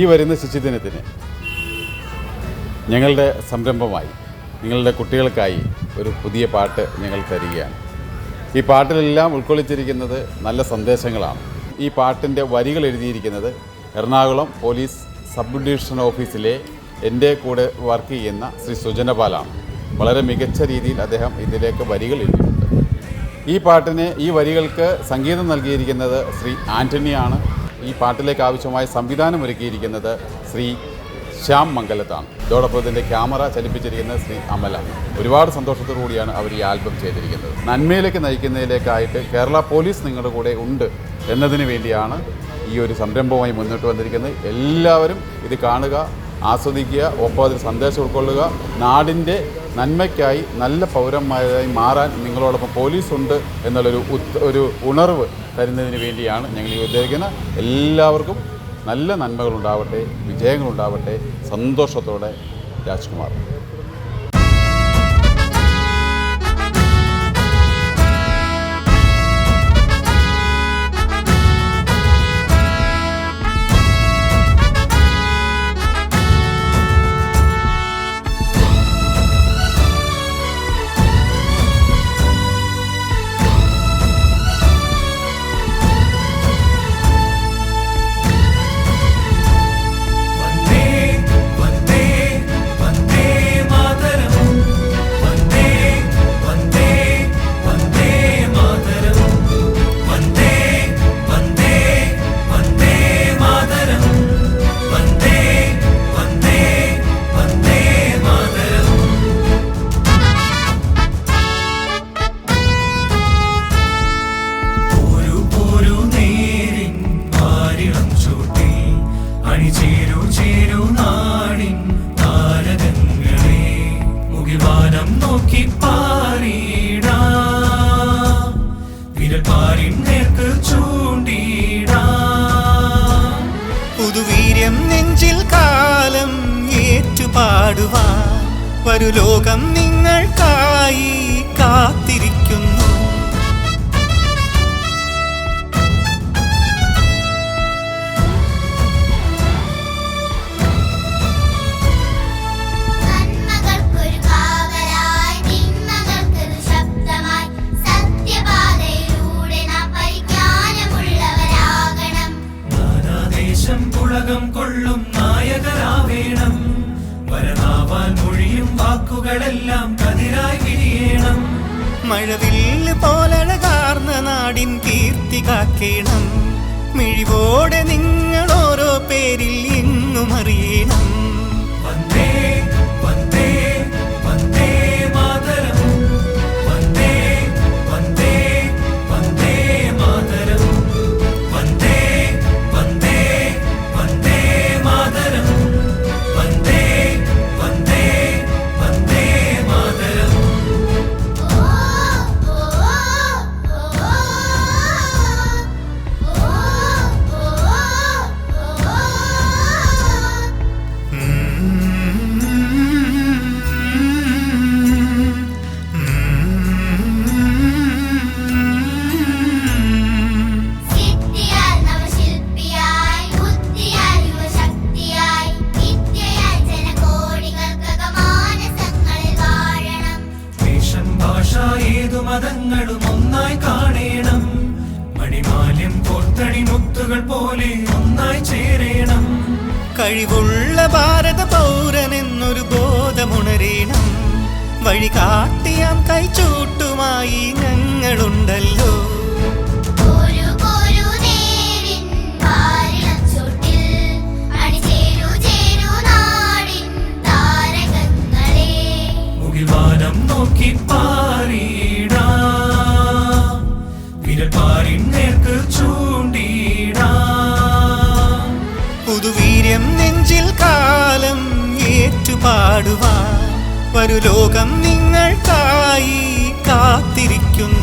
ഈ വരുന്ന ശിശുദിനത്തിന് ഞങ്ങളുടെ സംരംഭമായി നിങ്ങളുടെ കുട്ടികൾക്കായി ഒരു പുതിയ പാട്ട് ഞങ്ങൾ തരികയാണ്. ഈ പാട്ടിലെല്ലാം ഉൾക്കൊള്ളിച്ചിരിക്കുന്നത് നല്ല സന്ദേശങ്ങളാണ്. ഈ പാട്ടിന്റെ വരികൾ എഴുതിയിരിക്കുന്നത് എറണാകുളം പോലീസ് സബ് ഡിവിഷൻ ഓഫീസിലെ എന്റെ കൂടെ വർക്ക് ചെയ്യുന്ന ശ്രീ സുജനപാലാണ് വളരെ മികച്ച രീതിയിൽ അദ്ദേഹം ഇതിലേക്ക് വരികൾ എഴുതിയിട്ടുണ്ട്. ഈ പാട്ടിന് ഈ വരികൾക്ക് സംഗീതം നൽകിയിരിക്കുന്നത് ശ്രീ ആന്റണിയാണ് ഈ പാട്ടിലേക്ക് ആവശ്യമായ സംവിധാനം ഒരുക്കിയിരിക്കുന്നത് ശ്രീ ശ്യാം മംഗലത്താണ്. ഇതോടൊപ്പം ഇതിന്റെ ക്യാമറ ചലിപ്പിച്ചിരിക്കുന്നത് ശ്രീ അമല. ഒരുപാട് സന്തോഷത്തോടു കൂടിയാണ് അവർ ഈ ആൽബം ചെയ്തിരിക്കുന്നത്. നന്മയിലേക്ക് നയിക്കുന്നതിലേക്കായിട്ട് കേരള പോലീസ് നിങ്ങളുടെ കൂടെ ഉണ്ട് എന്നതിന് വേണ്ടിയാണ് ഈ ഒരു സംരംഭവുമായി മുന്നോട്ട് വന്നിരിക്കുന്നത്. എല്ലാവരും ഇത് കാണുക ആസ്വദിക്കുക ഒപ്പം അതിൽ സന്ദേശം ഉൾക്കൊള്ളുക നാടിന്റെ നന്മയ്ക്കായി നല്ല പൗരന്മാരായി മാറാൻ നിങ്ങളോടൊപ്പം പോലീസുണ്ട് എന്നുള്ളൊരു ഒരു ഉണർവ് തരുന്നതിന് വേണ്ടിയാണ് ഞങ്ങൾ ഈ ഉദ്ദേശിക്കുന്നത് എല്ലാവർക്കും നല്ല നന്മകളുണ്ടാവട്ടെ വിജയങ്ങളുണ്ടാവട്ടെ. സന്തോഷത്തോടെ രാജ്കുമാർ. ഏറ്റുപാടുവാൻ വരു ലോകം നിങ്ങൾക്കായി കാത്തിരിക്കുന്നു. വാക്കുകളെല്ലാം കതിരായി വിരിയണം. മഴവില്ല് പോലഴകാർന്ന നാടിൻ കീർത്തി കാക്കേണം. മിഴിവോടെ നിങ്ങൾ കഴിവുള്ള ഭാരത പൗരനെന്നൊരു ബോധമുണരേണം. വഴി കാട്ടിയാം കൈച്ചൂട്ടുമായി ഞങ്ങളുണ്ടല്ലോ. ഏറ്റുപാടുവാൻ വരു ലോകം നിങ്ങൾക്കായി കാത്തിരിക്കുന്നു.